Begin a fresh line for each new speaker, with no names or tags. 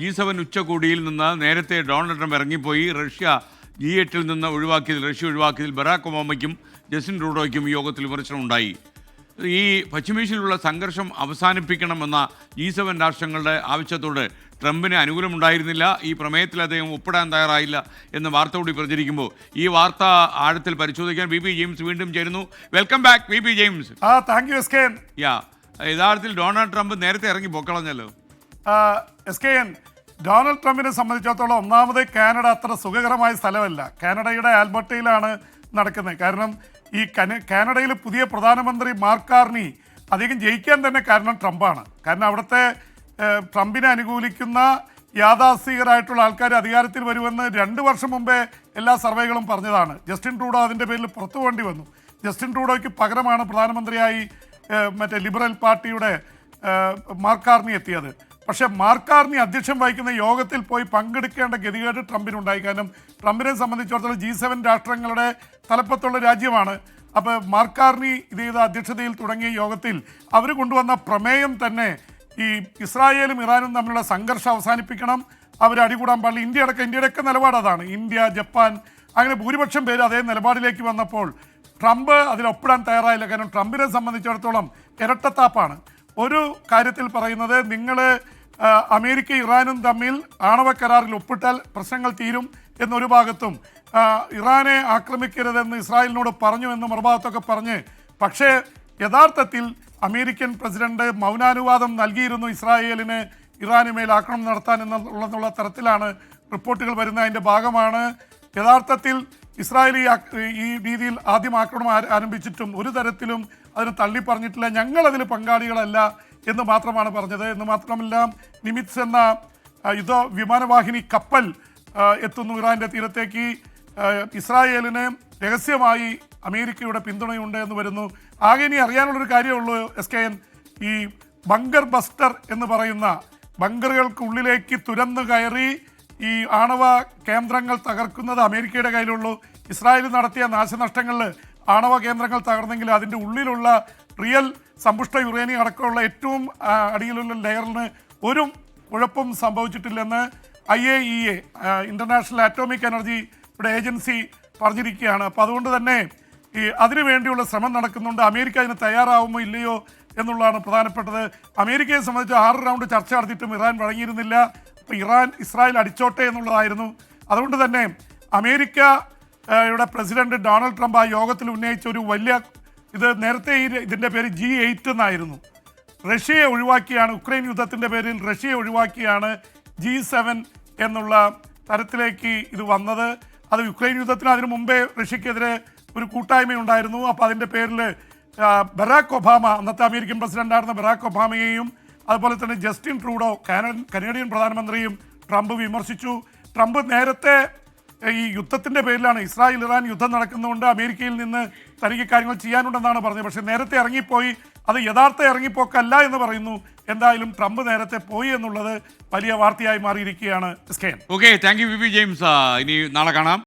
G seven ഉച്ചകോടിയിൽ നിന്ന് നേരത്തെ ഡൊണാൾഡ് ട്രംപ് ഇറങ്ങിപ്പോയി. റഷ്യ ജി എട്ടിൽ നിന്ന് ഒഴിവാക്കിയതിൽ റഷ്യ ഒഴിവാക്കിയതിൽ ബറാക് ഒബാമയ്ക്കും ജസ്റ്റിൻ ട്രൂഡോയ്ക്കും യോഗത്തിൽ വിമർശനമുണ്ടായി. ഈ പശ്ചിമേഷ്യയിലുള്ള സംഘർഷം അവസാനിപ്പിക്കണമെന്ന ജി സെവൻ രാഷ്ട്രങ്ങളുടെ ആവശ്യത്തോട് ട്രംപിന് അനുകൂലമുണ്ടായിരുന്നില്ല. ഈ പ്രമേയത്തിൽ അദ്ദേഹം ഒപ്പിടാൻ തയ്യാറായില്ല എന്ന വാർത്ത കൂടി പ്രചരിക്കുമ്പോൾ ഈ വാർത്ത ആഴത്തിൽ പരിശോധിക്കാൻ വി പി ജെയിംസ് വീണ്ടും ചേരുന്നു. Welcome back V P James.
യാ
യഥാർത്ഥത്തിൽ ഡൊണാൾഡ് ട്രംപ് നേരത്തെ ഇറങ്ങി പൊക്കളഞ്ഞല്ലോ.
എസ് കെ എൻ ഡൊണാൾഡ് ട്രംപിനെ സംബന്ധിച്ചിടത്തോളം ഒന്നാമത് കാനഡ അത്ര സുഖകരമായ സ്ഥലമല്ല. കാനഡയുടെ ആൽബർട്ടയിലാണ് നടക്കുന്നത്. കാരണം ഈ കന- കാനഡയിൽ പുതിയ പ്രധാനമന്ത്രി മാർക്ക് കാർണി അധികം ജയിക്കാൻ തന്നെ കാരണം ട്രംപാണ്. കാരണം അവിടുത്തെ ട്രംപിനെ അനുകൂലിക്കുന്ന യാഥാസ്ഥികരായിട്ടുള്ള ആൾക്കാർ അധികാരത്തിൽ വരുമെന്ന് രണ്ട് വർഷം മുമ്പേ എല്ലാ സർവേകളും പറഞ്ഞതാണ്. ജസ്റ്റിൻ ട്രൂഡോ അതിന്റെ പേരിൽ പുറത്തു പോകേണ്ടി വന്നു. ജസ്റ്റിൻ ട്രൂഡോയ്ക്ക് പകരമാണ് പ്രധാനമന്ത്രിയായി മറ്റേ ലിബറൽ പാർട്ടിയുടെ മാർക്കാർണി എത്തിയത്. പക്ഷേ മാർക്കാർണി അധ്യക്ഷം വഹിക്കുന്ന യോഗത്തിൽ പോയി പങ്കെടുക്കേണ്ട ഗതികേട് ട്രംപിനുണ്ടായി. കാരണം ട്രംപിനെ സംബന്ധിച്ചിടത്തോളം ജി സെവൻ രാഷ്ട്രങ്ങളുടെ തലപ്പത്തുള്ള രാജ്യമാണ്. അപ്പോൾ മാർക്കാർണി ഇത് ചെയ്ത അധ്യക്ഷതയിൽ തുടങ്ങിയ യോഗത്തിൽ അവർ കൊണ്ടുവന്ന പ്രമേയം തന്നെ ഈ ഇസ്രായേലും ഇറാനും തമ്മിലുള്ള സംഘർഷം അവസാനിപ്പിക്കണം. അവർ അടികൂടാൻ പാടില്ല. ഇന്ത്യ അടക്കം ഇന്ത്യയുടെയൊക്കെ നിലപാട് അതാണ്. ഇന്ത്യ ജപ്പാൻ അങ്ങനെ ഭൂരിപക്ഷം പേര് അതേ നിലപാടിലേക്ക് വന്നപ്പോൾ ട്രംപ് അതിലൊപ്പിടാൻ തയ്യാറായില്ല. കാരണം ട്രംപിനെ സംബന്ധിച്ചിടത്തോളം ഇരട്ടത്താപ്പാണ്. ഒരു കാര്യത്തിൽ പറയുന്നത് നിങ്ങൾ അമേരിക്ക ഇറാനും തമ്മിൽ ആണവ കരാറിൽ ഒപ്പിട്ടാൽ പ്രശ്നങ്ങൾ തീരും എന്നൊരു ഭാഗത്തും ഇറാനെ ആക്രമിക്കരുതെന്ന് ഇസ്രായേലിനോട് പറഞ്ഞു എന്ന് മറുഭാഗത്തൊക്കെ പറഞ്ഞ് പക്ഷേ യഥാർത്ഥത്തിൽ അമേരിക്കൻ പ്രസിഡന്റ് മൗനാനുവാദം നൽകിയിരുന്നു ഇസ്രായേലിന് ഇറാന് മേൽ ആക്രമണം നടത്താൻ എന്നുള്ള തരത്തിലാണ് റിപ്പോർട്ടുകൾ വരുന്ന അതിന്റെ ഭാഗമാണ് യഥാർത്ഥത്തിൽ ഇസ്രായേൽ ഈ രീതിയിൽ ആദ്യം ആക്രമണം ആരംഭിച്ചിട്ടും ഒരു തരത്തിലും അതിന് തള്ളി പറഞ്ഞിട്ടില്ല ഞങ്ങൾ അതിൽ പങ്കാളികളല്ല എന്ന് മാത്രമാണ് പറഞ്ഞത്. എന്ന് മാത്രമല്ല നിമിത്സ് എന്ന യുദ്ധ വിമാനവാഹിനി കപ്പൽ എത്തുന്നു ഇറാന്റെ തീരത്തേക്ക്. ഇസ്രായേലിന് രഹസ്യമായി അമേരിക്കയുടെ പിന്തുണയുണ്ട് എന്ന് വരുന്നു. ആകെ ഇനി അറിയാനുള്ളൊരു കാര്യമുള്ളൂ എസ് കെ എൻ. ഈ ബങ്കർ ബസ്റ്റർ എന്ന് പറയുന്ന ബങ്കറുകൾക്കുള്ളിലേക്ക് തുരന്നു കയറി ഈ ആണവ കേന്ദ്രങ്ങൾ തകർക്കുന്നത് അമേരിക്കയുടെ കയ്യിലുള്ളൂ. ഇസ്രായേൽ നടത്തിയ നാശനഷ്ടങ്ങളിൽ ആണവ കേന്ദ്രങ്ങൾ തകർന്നെങ്കിൽ അതിന്റെ ഉള്ളിലുള്ള റിയൽ സമ്പുഷ്ട യുറേനിയം അടക്കമുള്ള ഏറ്റവും അടിയിലുള്ള ലെയറിന് ഒരു കുഴപ്പം സംഭവിച്ചിട്ടില്ലെന്ന് I A E A international atomic എനർജിയുടെ ഏജൻസി പറഞ്ഞിരിക്കുകയാണ്. അപ്പോൾ അതുകൊണ്ട് തന്നെ ഈ അതിനു വേണ്ടിയുള്ള ശ്രമം നടക്കുന്നുണ്ട്. അമേരിക്ക അതിന് തയ്യാറാവുമോ ഇല്ലയോ എന്നുള്ളതാണ് പ്രധാനപ്പെട്ടത്. അമേരിക്കയെ സംബന്ധിച്ച് ആറ് റൗണ്ട് ചർച്ച നടത്തിയിട്ടും ഇറാൻ വഴങ്ങിയിരുന്നില്ല. ഇറാൻ ഇസ്രായേൽ അടിച്ചോട്ടെ എന്നുള്ളതായിരുന്നു. അതുകൊണ്ട് തന്നെ അമേരിക്ക യുടെ പ്രസിഡന്റ് ഡൊണാൾഡ് ട്രംപ് ആ യോഗത്തിൽ ഉന്നയിച്ച ഒരു വലിയ ഇത് നേരത്തെ ഈ ഇതിന്റെ പേര് ജി എയ്റ്റ് എന്നായിരുന്നു. റഷ്യയെ ഒഴിവാക്കിയാണ് ഉക്രൈൻ യുദ്ധത്തിന്റെ പേരിൽ റഷ്യയെ ഒഴിവാക്കിയാണ് ജി സെവൻ എന്നുള്ള തരത്തിലേക്ക് ഇത് വന്നത്. അത് യുക്രൈൻ യുദ്ധത്തിന് അതിനു മുമ്പേ റഷ്യക്കെതിരെ ഒരു കൂട്ടായ്മയുണ്ടായിരുന്നു. അപ്പോൾ അതിന്റെ പേരിൽ ബറാക്ക് ഒബാമ അന്നത്തെ അമേരിക്കൻ പ്രസിഡന്റായിരുന്ന ബറാക്ക് ഒബാമയെയും അതുപോലെ തന്നെ ജസ്റ്റിൻ ട്രൂഡോ കാനഡ കനേഡിയൻ പ്രധാനമന്ത്രിയും ട്രംപ് വിമർശിച്ചു. ട്രംപ് നേരത്തെ ഈ യുദ്ധത്തിന്റെ പേരിലാണ് ഇസ്രായേൽ ഇറാൻ യുദ്ധം നടക്കുന്നതുകൊണ്ട് അമേരിക്കയിൽ നിന്ന് തനിക്ക് കാര്യങ്ങൾ ചെയ്യാനുണ്ടെന്നാണ് പറഞ്ഞത്. പക്ഷേ നേരത്തെ ഇറങ്ങിപ്പോയി. അത് യഥാർത്ഥ ഇറങ്ങിപ്പോക്കല്ല എന്ന് പറയുന്നു. എന്തായാലും ട്രംപ് നേരത്തെ പോയി എന്നുള്ളത് വലിയ വാർത്തയായി മാറിയിരിക്കുകയാണ് സ്കേൻ.
Okay thank you V James ഇനി നാളെ കാണാം.